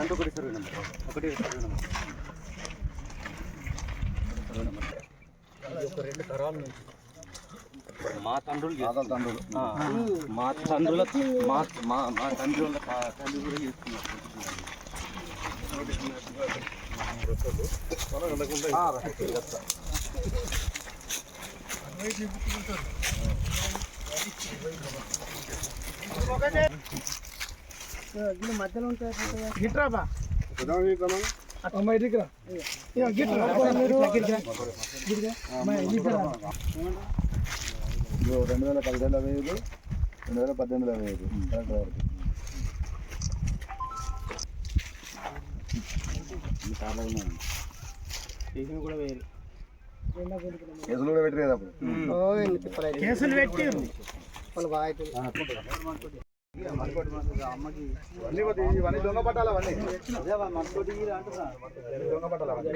ఎంత ఒకటి నెంబర్ ఒకటి నెంబర్ నెంబర్ ఒక రెండు తరాల నుంచి. మా తండ్రులు చేస్తున్నారు. తండ్రులు. మా తండ్రుల మా మా మా తండ్రుల తండ్రి కూడా చేస్తున్నారు. ఇది రెండు వేల పదిహేడులో వేయదు రెండు వేల పద్దెనిమిదిలో వేయదు కరెక్ట్ వరకు ఈ కార్లో ఉన్నాయి. కేసులు కూడా అప్పుడు. కేసులు పెట్టి ఇవన్నీ కొద్ది- ఇవన్నీ దొంగ పట్టాలి అవన్నీ? దొంగ పట్టాలి అవన్నీ?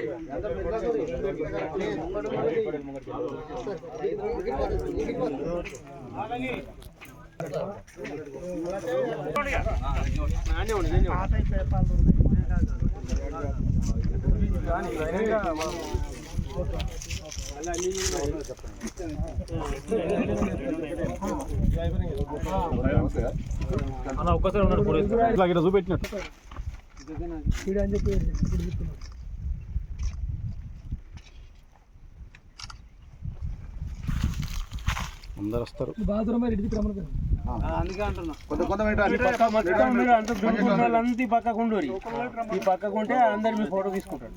పాత పేపర్లు ఉన్నాయి. ఒక్కసారి ఉన్నాడు కూడా ఇట్లా ఇట్లా చూపెట్టినట్టు అని చెప్పి అందరు వస్తారు ఈ బాత్రూమ్ మరి రమ్మని అంత ఈ పక్కకు ఉండరు. ఈ పక్కకు ఉంటే అందరు మీ ఫోటో తీసుకుంటారు.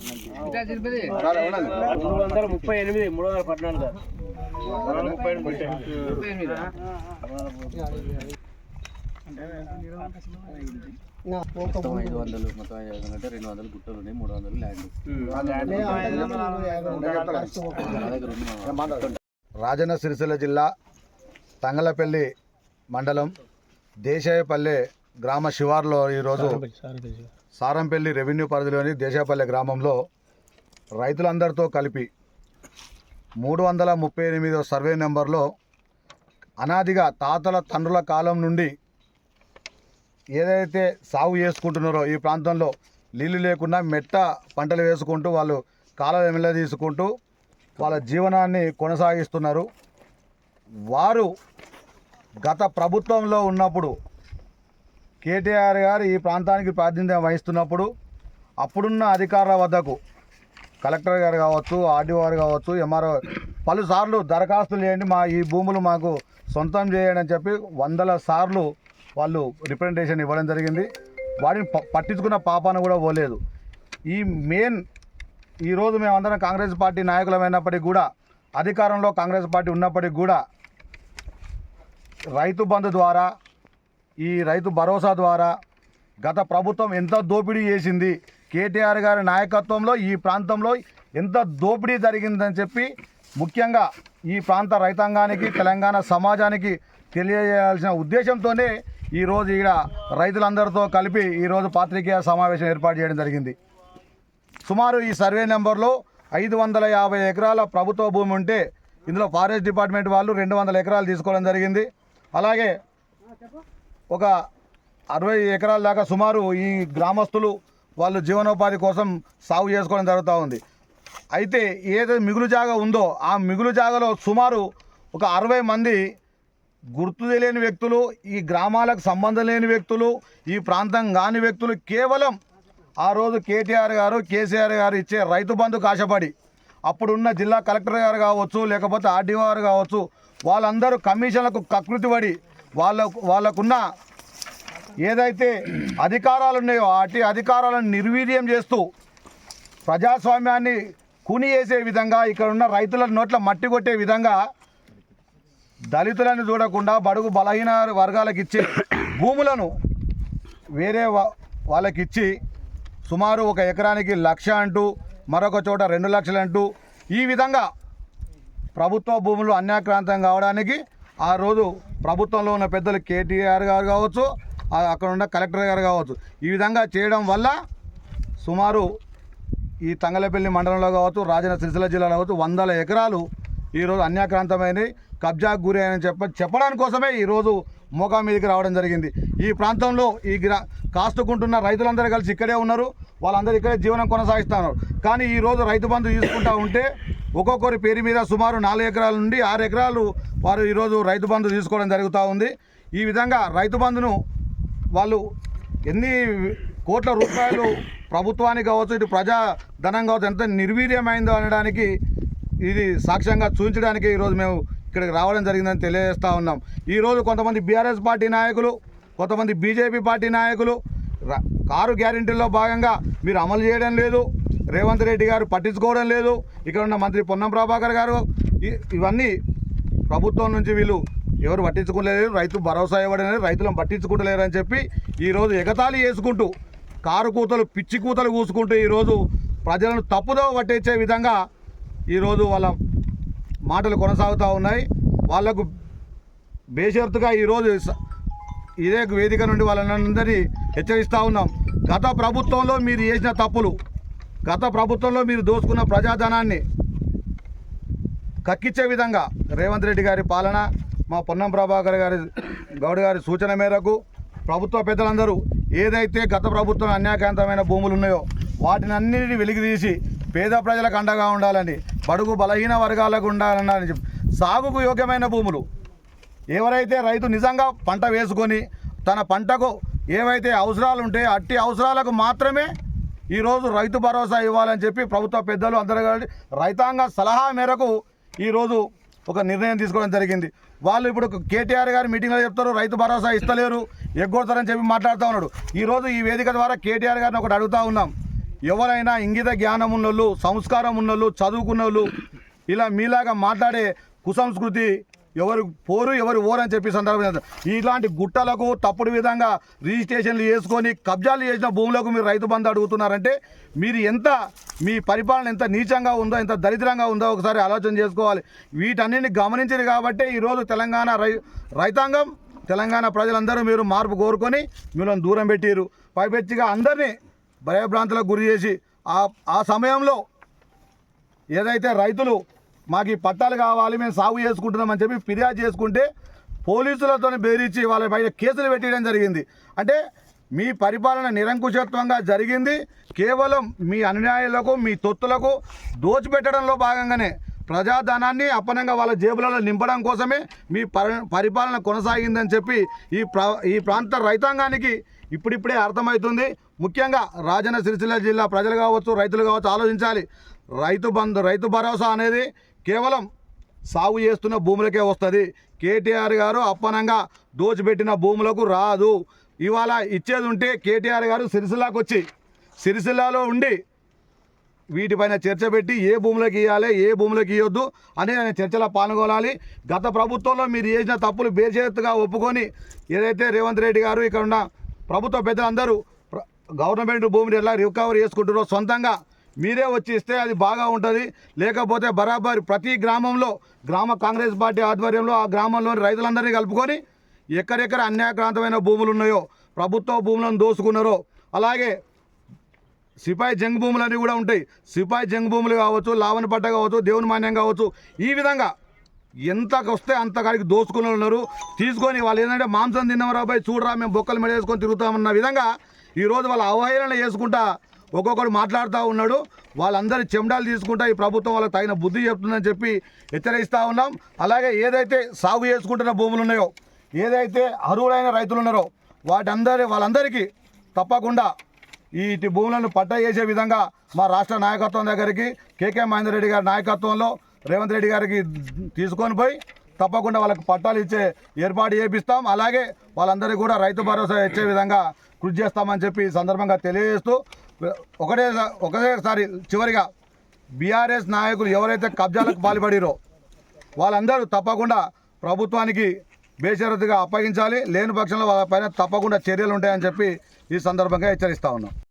మూడు వందల ముప్పై ఎనిమిది మూడు వందల పద్నాలుగు. ముప్పై ఎనిమిది మొత్తం ఐదు వందలు మొత్తం ఐదు వందలు అంటే రెండు వందలు గుట్టలు ఉన్నాయి మూడు వందలు ల్యాండ్. రాజన్న సిరిసిల్ల జిల్లా తంగలపల్లి మండలం దేశాయపల్లె గ్రామ శివార్లో ఈరోజు సారంపల్లి రెవెన్యూ పరిధిలోని దేశాపల్లె గ్రామంలో రైతులందరితో కలిపి మూడు వందల ముప్పై ఎనిమిదో సర్వే నెంబర్లో అనాదిగా తాతల తండ్రుల కాలం నుండి ఏదైతే సాగు చేసుకుంటున్నారో ఈ ప్రాంతంలో నీళ్ళు లేకుండా మెట్ట పంటలు వేసుకుంటూ వాళ్ళు కాలం ఎమ్మెల్యే తీసుకుంటూ వాళ్ళ జీవనాన్ని కొనసాగిస్తున్నారు. వారు గత ప్రభుత్వంలో ఉన్నప్పుడు కేటీఆర్ గారు ఈ ప్రాంతానికి ప్రాతినిధ్యం వహిస్తున్నప్పుడు అప్పుడున్న అధికారుల వద్దకు కలెక్టర్ గారు కావచ్చు ఆర్డీఓ గారు కావచ్చు ఎంఆర్ఓ పలుసార్లు దరఖాస్తులు చేయండి మా ఈ భూములు మాకు సొంతం చేయండి అని చెప్పి వందల సార్లు వాళ్ళు రిప్రజెంటేషన్ ఇవ్వడం జరిగింది. వాటిని ప- పట్టించుకున్న పాపాన కూడా పోలేదు. ఈ మెయిన్ ఈరోజు మేమందరం కాంగ్రెస్ పార్టీ నాయకులమైనప్పటికీ కూడా అధికారంలో కాంగ్రెస్ పార్టీ ఉన్నప్పటికీ కూడా రైతు బంధు ద్వారా ఈ రైతు భరోసా ద్వారా గత ప్రభుత్వం ఎంత దోపిడీ చేసింది కేటీఆర్ గారి నాయకత్వంలో ఈ ప్రాంతంలో ఎంత దోపిడీ జరిగిందని చెప్పి ముఖ్యంగా ఈ ప్రాంత రైతాంగానికి తెలంగాణ సమాజానికి తెలియజేయాల్సిన ఉద్దేశంతోనే ఈరోజు ఈడ రైతులందరితో కలిపి ఈరోజు పాత్రికేయ సమావేశం ఏర్పాటు చేయడం జరిగింది. సుమారు ఈ సర్వే నెంబర్లో ఐదు వందల యాభై ఎకరాల ప్రభుత్వ భూమి ఉంటే ఇందులో ఫారెస్ట్ డిపార్ట్మెంట్ వాళ్ళు రెండు వందల ఎకరాలు తీసుకోవడం జరిగింది. అలాగే ఒక అరవై ఎకరాల దాకా సుమారు ఈ గ్రామస్తులు వాళ్ళు జీవనోపాధి కోసం సాగు చేసుకోవడం జరుగుతూ ఉంది. అయితే ఏదైతే మిగులు జాగా ఉందో ఆ మిగులు జాగాలో సుమారు ఒక అరవై మంది గుర్తు తెలియని వ్యక్తులు ఈ గ్రామాలకు సంబంధం లేని వ్యక్తులు ఈ ప్రాంతం కాని వ్యక్తులు కేవలం ఆ రోజు కేటీఆర్ గారు కేసీఆర్ గారు ఇచ్చే రైతు బంధుకు ఆశపడి అప్పుడున్న జిల్లా కలెక్టర్ గారు కావచ్చు లేకపోతే ఆర్డీఓ గారు కావచ్చు వాళ్ళందరూ కమిషన్లకు కకృతి పడి వాళ్ళకు వాళ్ళకున్న ఏదైతే అధికారాలు ఉన్నాయో అటు అధికారాలను నిర్వీర్యం చేస్తూ ప్రజాస్వామ్యాన్ని కూని చేసే విధంగా ఇక్కడ ఉన్న రైతుల నోట్ల మట్టి కొట్టే విధంగా దళితులను చూడకుండా బడుగు బలహీన వర్గాలకు ఇచ్చే భూములను వేరే వాళ్ళకి ఇచ్చి సుమారు ఒక ఎకరానికి లక్ష అంటూ మరొక చోట రెండు లక్షలు అంటూ ఈ విధంగా ప్రభుత్వ భూములు అన్యాక్రాంతం కావడానికి ఆ రోజు ప్రభుత్వంలో ఉన్న పెద్దలు కేటీఆర్ గారు కావచ్చు అక్కడ ఉన్న కలెక్టర్ గారు కావచ్చు ఈ విధంగా చేయడం వల్ల సుమారు ఈ తంగలపల్లి మండలంలో కావచ్చు రాజన్న సిరిసిల్ల జిల్లాలో కావచ్చు వందల ఎకరాలు ఈరోజు అన్యాక్రాంతమైనవి. కబ్జాకు గురి అని చెప్ప చెప్పడానికి కోసమే ఈరోజు మోకా మీదకి రావడం జరిగింది. ఈ ప్రాంతంలో ఈ గ్రా కాస్తుకుంటున్న రైతులందరూ కలిసి ఇక్కడే ఉన్నారు. వాళ్ళందరూ ఇక్కడే జీవనం కొనసాగిస్తున్నారు. కానీ ఈరోజు రైతు బంధు తీసుకుంటా ఉంటే ఒక్కొక్కరి పేరు మీద సుమారు నాలుగు ఎకరాల నుండి ఆరు ఎకరాలు వారు ఈరోజు రైతు బంధు తీసుకోవడం జరుగుతూ ఉంది. ఈ విధంగా రైతు బంధును వాళ్ళు ఎన్ని కోట్ల రూపాయలు ప్రభుత్వానికి కావచ్చు ఇటు ప్రజా ధనం కావచ్చు ఎంత నిర్వీర్యమైందో అనడానికి ఇది సాక్ష్యంగా చూపించడానికి ఈరోజు మేము ఇక్కడికి రావడం జరిగిందని తెలియజేస్తూ ఉన్నాం. ఈరోజు కొంతమంది బీఆర్ఎస్ పార్టీ నాయకులు కొంతమంది బీజేపీ పార్టీ నాయకులు కారు గ్యారెంటీల్లో భాగంగా మీరు అమలు చేయడం లేదు రేవంత్ రెడ్డి గారు పట్టించుకోవడం లేదు ఇక్కడ ఉన్న మంత్రి పొన్నం ప్రభాకర్ గారు ఇవన్నీ ప్రభుత్వం నుంచి వీళ్ళు ఎవరు పట్టించుకోలేరు రైతు భరోసా ఇవ్వడం లేదు రైతులను పట్టించుకుంటలేరు అని చెప్పి ఈరోజు ఎగతాళి చేసుకుంటూ కారు కూతలు పిచ్చి కూతలు కూసుకుంటూ ఈరోజు ప్రజలను తప్పుదో పట్టించే విధంగా ఈరోజు వాళ్ళ మాటలు కొనసాగుతూ ఉన్నాయి. వాళ్ళకు బేషరతుగా ఈరోజు ఇదే వేదిక నుండి వాళ్ళందరినీ హెచ్చరిస్తూ ఉన్నాం. గత ప్రభుత్వంలో మీరు చేసిన తప్పులు గత ప్రభుత్వంలో మీరు దోచుకున్న ప్రజాధనాన్ని కక్కిచ్చే విధంగా రేవంత్ రెడ్డి గారి పాలన మా పొన్నం ప్రభాకర్ గారి గౌడ్ గారి సూచన మేరకు ప్రభుత్వ పెద్దలందరూ ఏదైతే గత ప్రభుత్వం అన్యాకాంతమైన భూములు ఉన్నాయో వాటిని అన్నిటిని వెలికితీసి పేద ప్రజలకు అండగా ఉండాలని బడుగు బలహీన వర్గాలకు ఉండాలని చెప్పి సాగుకు యోగ్యమైన భూములు. ఎవరైతే రైతు నిజంగా పంట వేసుకొని తన పంటకు ఏవైతే అవసరాలు ఉంటే అట్టి అవసరాలకు మాత్రమే ఈరోజు రైతు భరోసా ఇవ్వాలని చెప్పి ప్రభుత్వ పెద్దలు అందరూ కలిసి రైతాంగ సలహా మేరకు ఈరోజు ఒక నిర్ణయం తీసుకోవడం జరిగింది. వాళ్ళు ఇప్పుడు కేటీఆర్ గారి మీటింగ్లో చెప్తారు రైతు భరోసా ఇస్తలేరు ఎగ్గొడతారని చెప్పి మాట్లాడుతూ ఉన్నాడు. ఈరోజు ఈ వేదిక ద్వారా కేటీఆర్ గారిని ఒకటి అడుగుతా ఉన్నాం. ఎవరైనా ఇంగిత జ్ఞానం ఉన్నోళ్ళు సంస్కారం ఉన్నోళ్ళు చదువుకున్నోళ్ళు ఇలా మీలాగా మాట్లాడే కుసంస్కృతి ఎవరు పోరు ఎవరు ఓరని చెప్పి సందర్భం ఇలాంటి గుట్టలకు తప్పుడు విధంగా రిజిస్ట్రేషన్లు చేసుకొని కబ్జాలు చేసిన భూములకు మీరు రైతు బంధు అడుగుతున్నారంటే మీరు ఎంత మీ పరిపాలన ఎంత నీచంగా ఉందో ఎంత దరిద్రంగా ఉందో ఒకసారి ఆలోచన చేసుకోవాలి. వీటన్నిటిని గమనించింది కాబట్టే ఈరోజు తెలంగాణ రై రైతాంగం తెలంగాణ ప్రజలందరూ మీరు మార్పు కోరుకొని మిమ్మల్ని దూరం పెట్టారు. పైపెచ్చిగా అందరినీ భయభ్రాంతులకు గురి చేసి ఆ ఆ సమయంలో ఏదైతే రైతులు మాకు ఈ పట్టాలు కావాలి మేము సాగు చేసుకుంటున్నామని చెప్పి ఫిర్యాదు చేసుకుంటే పోలీసులతో బెదిరించి వాళ్ళ పైన కేసులు పెట్టడం జరిగింది. అంటే మీ పరిపాలన నిరంకుశత్వంగా జరిగింది. కేవలం మీ అన్యాయాలకు మీ తొత్తులకు దోచిపెట్టడంలో భాగంగానే ప్రజాధనాన్ని అప్పనంగా వాళ్ళ జేబులలో నింపడం కోసమే మీ పరి పరిపాలన కొనసాగిందని చెప్పి ఈ ప్రా ఈ ప్రాంత రైతాంగానికి ఇప్పుడిప్పుడే అర్థమవుతుంది. ముఖ్యంగా రాజన్న సిరిసిల్ల జిల్లా ప్రజలు కావచ్చు రైతులు కావచ్చు ఆలోచించాలి. రైతు బంధు రైతు భరోసా అనేది కేవలం సాగు చేస్తున్న భూములకే వస్తుంది. కేటీఆర్ గారు అప్పనంగా దోచిపెట్టిన భూములకు రాదు. ఇవాళ ఇచ్చేది ఉంటే కేటీఆర్ గారు సిరిసిల్లాకు వచ్చి సిరిసిల్లాలో ఉండి వీటిపైన చర్చ పెట్టి ఏ భూములకు ఇవ్వాలి ఏ భూములకు ఇవ్వద్దు అని ఆయన చర్చలో పాల్గొనాలి. గత ప్రభుత్వంలో మీరు చేసిన తప్పులు బేషరత్తుగా ఒప్పుకొని ఏదైతే రేవంత్ రెడ్డి గారు ఇక్కడ ఉన్న ప్రభుత్వ పెద్దలందరూ ప్ర- గవర్నమెంట్ భూమిని ఎలా రికవర్ చేసుకుంటున్నారో సొంతంగా మీరే వచ్చి ఇస్తే అది బాగా ఉంటుంది. లేకపోతే బరాబర్ ప్రతి గ్రామంలో గ్రామ కాంగ్రెస్ పార్టీ ఆధ్వర్యంలో ఆ గ్రామంలోని రైతులందరినీ కలుపుకొని ఎక్కడెక్కడ అన్యాక్రాంతమైన భూములు ఉన్నాయో ప్రభుత్వ భూములను దోసుకున్నారో అలాగే సిపాయి జంగ్ భూములు కూడా ఉంటాయి. సిపాయి జంగ్ భూములు కావచ్చు లావణ పట్ట కావచ్చు దేవుని మాన్యం కావచ్చు ఈ విధంగా ఎంతకు వస్తే అంత కాడికి దోసుకుని ఉన్నారు. తీసుకొని వాళ్ళు ఏంటంటే మాంసం తిన్నవరా పోయి చూడరా మేము బొక్కలు మెడేసుకొని తిరుగుతామన్న విధంగా ఈరోజు వాళ్ళ అవహేళన చేసుకుంటా ఒక్కొక్కడు మాట్లాడుతూ ఉన్నాడు. వాళ్ళందరి చెమడాలు తీసుకుంటా ఈ ప్రభుత్వం వాళ్ళకి తగిన బుద్ధి చెప్తుందని చెప్పి హెచ్చరిస్తూ ఉన్నాం. అలాగే ఏదైతే సాగు చేసుకుంటున్న భూములు ఉన్నాయో ఏదైతే అర్హులైన రైతులు ఉన్నారో వాటందరి వాళ్ళందరికీ తప్పకుండా ఈ భూములను పట్టా చేసే విధంగా మా రాష్ట్ర నాయకత్వం దగ్గరికి కేకే మహేందర్ రెడ్డి గారి నాయకత్వంలో రేవంత్ రెడ్డి గారికి తీసుకొని పోయి తప్పకుండా వాళ్ళకి పట్టాలు ఇచ్చే ఏర్పాటు చేపిస్తాం. అలాగే వాళ్ళందరికీ కూడా రైతు భరోసా ఇచ్చే విధంగా కృషి చేస్తామని చెప్పి సందర్భంగా తెలియజేస్తూ ఒకటే ఒకటేసారి చివరిగా బీఆర్ఎస్ నాయకులు ఎవరైతే కబ్జాలకు పాల్పడిరో వాళ్ళందరూ తప్పకుండా ప్రభుత్వానికి బేషరతుగా అప్పగించాలి. లేని పక్షంలో వాళ్ళ పైన తప్పకుండా చర్యలు ఉంటాయని చెప్పి ఈ సందర్భంగా హెచ్చరిస్తా ఉన్నాం.